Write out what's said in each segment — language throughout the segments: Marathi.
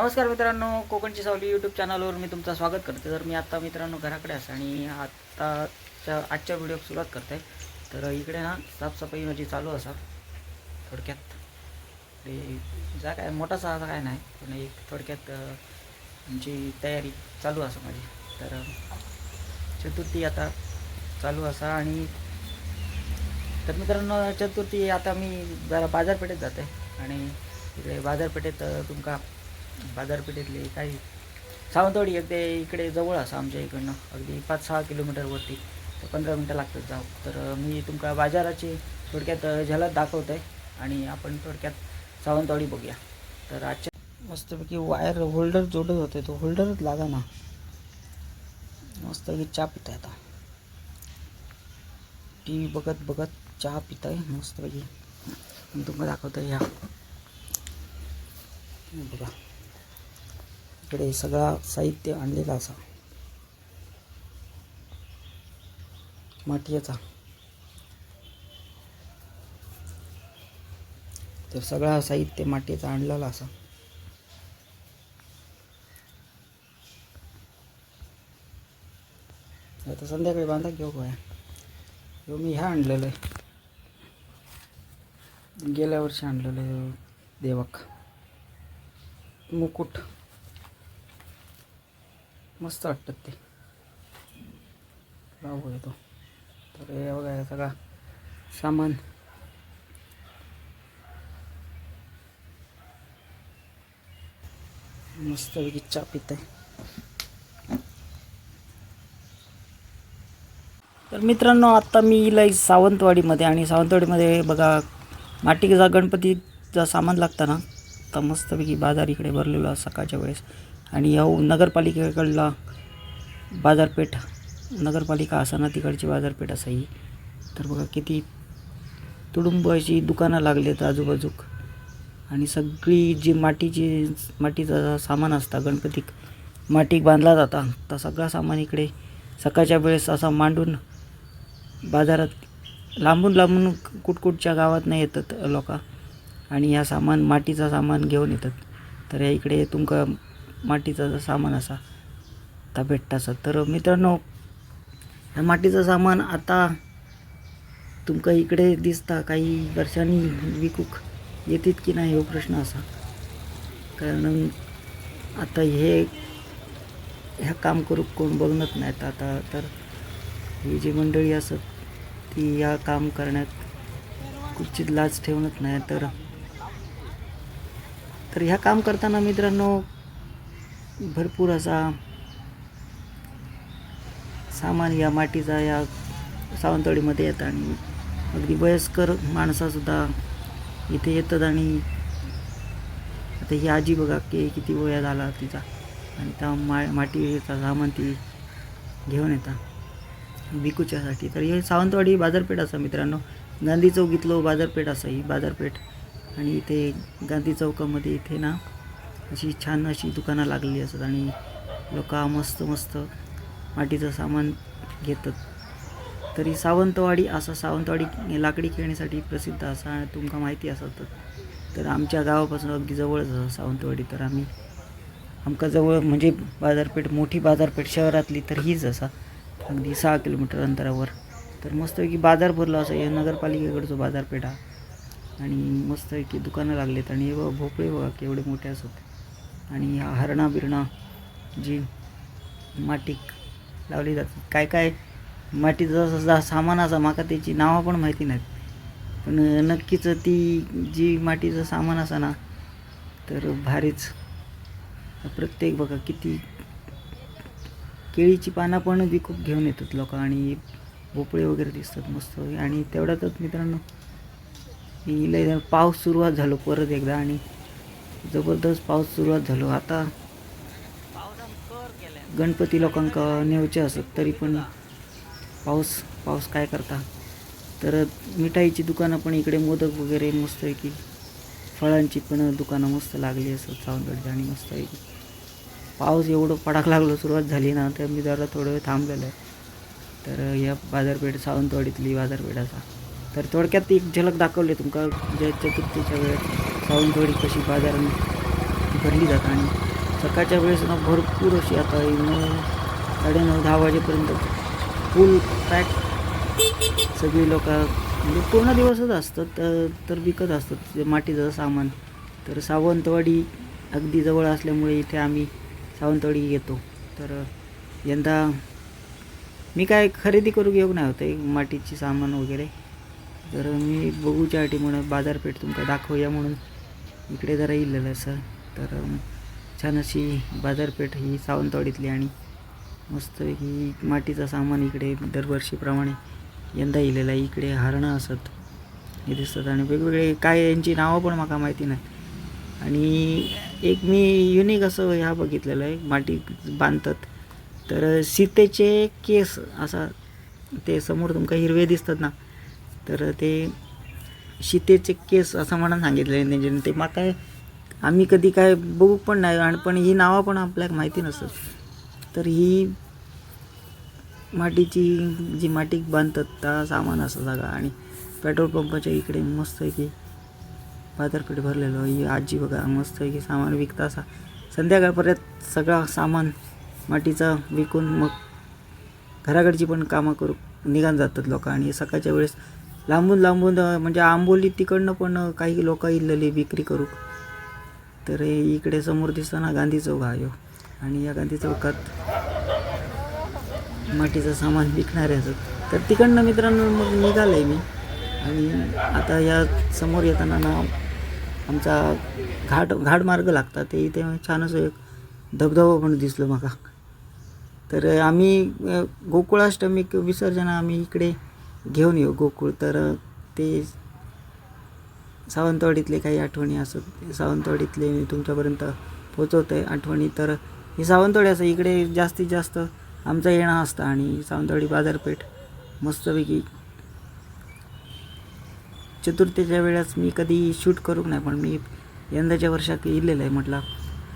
नमस्कार मित्रांनो कोकणची सावली यूट्यूब चॅनलवर मी तुमचं स्वागत करते. तर मी आत्ता मित्रांनो घराकडे असं आणि आत्ताच्या आजच्या व्हिडिओ सुरुवात करते. तर इकडे ना साफसफाई माझी चालू असा थोडक्यात. ते जा काय मोठासा असा काय नाही पण एक थोडक्यात आमची तयारी चालू असा माझी. तर चतुर्थी आता चालू असा आणि तर मित्रांनो चतुर्थी आता मी जरा बाजारपेठेत जाते. आणि इकडे बाजारपेठेत तुमका बाजारपेठेतले काही सावंतवाडी अगदी इकडे जवळ असं आमच्या इकडनं. अगदी पाच सहा किलोमीटरवरती तर पंधरा मिनटं लागतात जाऊ. तर मी तुमका बाजाराची थोडक्यात अ, झलक दाखवत आहे आणि आपण थोडक्यात सावंतवाडी बघूया. तर आजच्या मस्तपैकी वायर होल्डर जोडत होते. तो होल्डरच लागा ना. मस्तपैकी चहा पित आहे आता. टी व्ही बघत बघत चहा पित आहे मस्तपैकी. मी तुम्हाला दाखवतो ह्या बघा. इकडे सगळा साहित्य आणलेला असा. मातीचा तर सगळा साहित्य मातीचा आणलेला असा. आता संध्याकाळी बांधा घेऊ काय हो मी ह्या आणलेलं आहे. गेल्या वर्षी आणलेलं आहे देवक. मुकुट. मस्त वाटतात ते. लावू येतो तर हे बघा सगळा सामान. मस्त चा पित आहे तर मित्रांनो आत्ता मी इलाई सावंतवाडीमध्ये आणि सावंतवाडीमध्ये बघा माटिकेचा गणपतीचा सामान लागतं ना. तर मस्तपैकी बाजार इकडे भरलेलो सकाळच्या वेळेस. आणि या नगरपालिकेकडला बाजारपेठ नगरपालिका असा ना तिकडची बाजारपेठ असाही तर बघा किती तुडुंब अशी दुकानं लागलेत आजूबाजूक. आणि सगळी जी मातीची मातीचं सामान असतं गणपतीक मातीक बांधला जाता तर सगळा सामान इकडे सकाळच्या वेळेस असा मांडून बाजारात लांबून लांबून कुटकुटच्या गावात नाही येतात लोक. आणि या सामान मातीचा सामान घेऊन येतात. तर या इकडे तुमका मातीचं सामान असा आता भेटतासा. तर मित्रांनो ह्या मातीचं सामान आता तुमका इकडे दिसता काही वर्षांनी विकूक येतात की नाही हो प्रश्न असा. कारण आता हे ह्या काम करूक कोण बघणत नाहीत आता तर ही जी मंडळी असत ती या काम करण्यात कुठचीच लाज ठेवणत नाही. तर तर ह्या काम करताना मित्रांनो भरपूर असा सामान या मातीचा या सावंतवाडीमध्ये येतं आणि अगदी वयस्कर माणसासुद्धा इथे येतात आणि आता ही आजी बघा की किती वया झाला तिचा. आणि त्या मा माटीचा सामान ती घेऊन येतात. विकूच्यासाठी तर हे सावंतवाडी बाजारपेठ असा मित्रांनो. गांधी चौक इथलं बाजारपेठ असा ही बाजारपेठ. आणि इथे गांधी चौकामध्ये इथे ना अशी छान अशी दुकानं लागलेली असतात आणि लोक मस्त मस्त माटीचं सामान घेतात. तरी सावंतवाडी असा सावंतवाडी लाकडी खेळण्यासाठी प्रसिद्ध असा आणि तुमका माहिती असतात तर. आमच्या गावापासून अगदी जवळच आहे सावंतवाडी तर आम्ही आमका जवळ म्हणजे बाजारपेठ मोठी बाजारपेठ शहरातली तर हीच असा. अगदी सहा किलोमीटर अंतरावर. तर मस्तपैकी बाजार भरला असं या नगरपालिकेकडचं बाजारपेठ हा. आणि मस्तपैकी दुकानं लागलेत आणि हे बघा भोपळे बघा केवढे मोठे असत आणि ह्या हरणा बिरणा जी माटीक लावली जाते काय काय मातीचं जा सामान असा माका त्याची नावं पण माहिती नाहीत. पण नक्कीच ती जी मातीचं सामान असा ना तर भारीच. प्रत्येक बघा किती केळीची पानं पण विकूप घेऊन येतात लोक आणि भोपळे वगैरे दिसतात मस्त. आणि तेवढ्यातच मित्रांनो लय पाऊस सुरुवात झालो परत एकदा आणि जबरदस्त पाऊस सुरुवात झालो. आता गणपती लोकांका नेवचे असत तरी पण पाऊस पाऊस काय करता? तर मिठाईची दुकानं पण इकडे मोदक वगैरे मस्त आहे की फळांची पण दुकानं मस्त लागली असत सावंतवाडीची आणि मस्त आहे की. पाऊस एवढं पडाक लागलो सुरुवात झाली ना तर मी जरा थोडं वेळ थांबलेलं आहे. तर या बाजारपेठ सावंतवाडीतली बाजारपेठ असा तर थोडक्यात एक झलक दाखवली तुमका जय चतुर्थीच्या वेळेस सावंतवाडी कशी बाजारात भरली जातात आणि सकाळच्या वेळेस ना भरपूर अशी आता ही नऊ साडेनऊ दहा वाजेपर्यंत फुल पॅक सगळी लोक म्हणजे पूर्ण दिवसच असतात तर तर विकत असतात. मातीचं सामान तर सावंतवाडी अगदी जवळ असल्यामुळे इथे आम्ही सावंतवाडी येतो तर यंदा मी काय खरेदी करू घेऊ नाही होते मातीची सामान वगैरे. तर मी बघूच्या अटी म्हणून बाजारपेठ तुमका दाखवूया म्हणून. इकडे जरा इलेलं असं. तर छान अशी बाजारपेठ ही सावंतवाडीतली आणि मस्तपैकी मातीचं सामान इकडे दरवर्षीप्रमाणे यंदा इलेलं. आहे इकडे हरणं असत हे दिसतात. आणि वेगवेगळे काय यांची नावं पण मला माहिती नाही. आणि एक मी युनिक असं ह्या बघितलेलं आहे माटी बांधतात. तर सीतेचे केस असा ते समोर तुमका हिरवे दिसतात ना. तर ते शितेचे केस असं म्हणून सांगितले आहे त्यांच्याने ते मग काय आम्ही कधी काय बघू पण नाही आणि पण ही नावं पण आपल्याला माहिती नसतात. तर ही माटीची जी माटी बांधतात त्या सामान असं जागा आणि पेट्रोल पंपाच्या इकडे मस्त की बाजारपेठ भरलेलं ही आजी बघा मस्त की सामान विकता असा. संध्याकाळपर्यंत सगळा सामान माटीचा विकून मग घराकडची पण कामं करू निघान जातात लोक. आणि सकाळच्या वेळेस लांबून लांबून म्हणजे आंबोली तिकडनं पण काही लोक इल्लली विक्री करू. तर हे इकडे समोर दिसताना गांधी चौक हा. यो हो. आणि या गांधी चौकात मातीचं सामान विकणारे असत तर तिकडनं मित्रांनो मग निघालं आहे मी. आणि आता या समोर येताना ना आमचा घाट घाट मार्ग लागतात. ते इथे छान असं एक धबधबा पण दिसलो मला तर आम्ही गोकुळाष्टमी विसर्जन आम्ही इकडे घेऊन येऊ गोकुळ. तर ते सावंतवाडीतले काही आठवणी असत सावंतवाडीतले मी तुमच्यापर्यंत पोचवतो आहे आठवणी. तर ही सावंतवाडी असं इकडे जास्तीत जास्त आमचं येणं असतं आणि सावंतवाडी बाजारपेठ मस्तपैकी चतुर्थीच्या वेळेस मी कधी शूट करू नाही पण मी यंदाच्या वर्षात इलेलं आहे म्हटलं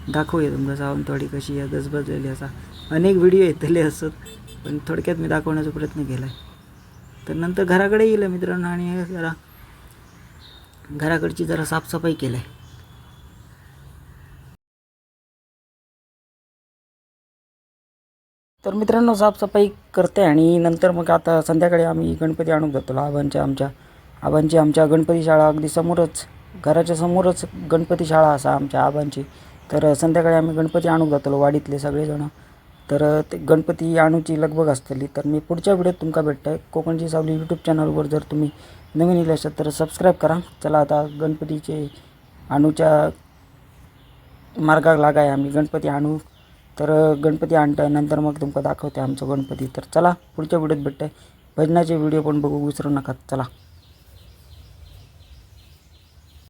दाखवूया तुमका सावंतवाडी कशी आहे गजबजलेली असा अनेक व्हिडिओ येतले असत पण थोडक्यात मी दाखवण्याचा प्रयत्न केला आहे तर नंतर घराकडे येईल मित्रांनो आणि जरा घराकडची जरा साफसफाई केलं आहे तर मित्रांनो साफसफाई करते आणि नंतर मग आता संध्याकाळी आम्ही गणपती आणून जातो आबांच्या आमच्या आबांची. आमच्या गणपती शाळा अगदी समोरच घराच्या समोरच गणपती शाळा असा आमच्या आबांची. तर संध्याकाळी आम्ही गणपती आणून जातो वाडीतले सगळेजणं. तर ते गणपती आणूची लगबग असतली तर मी पुढच्या व्हिडिओत तुमका भेटतंय. कोकणची सावली यूट्यूब चॅनलवर जर तुम्ही नवीन येले असाल तर सबस्क्राईब करा. चला आता गणपतीचे आणूच्या मार्गाक लागाय आम्ही गणपती आणू. तर गणपती आणतं नंतर मग तुमका दाखवते आमचं गणपती. तर चला पुढच्या व्हिडिओत भेटतंय. भजनाचे व्हिडिओ पण बघू विसरू नका. चला.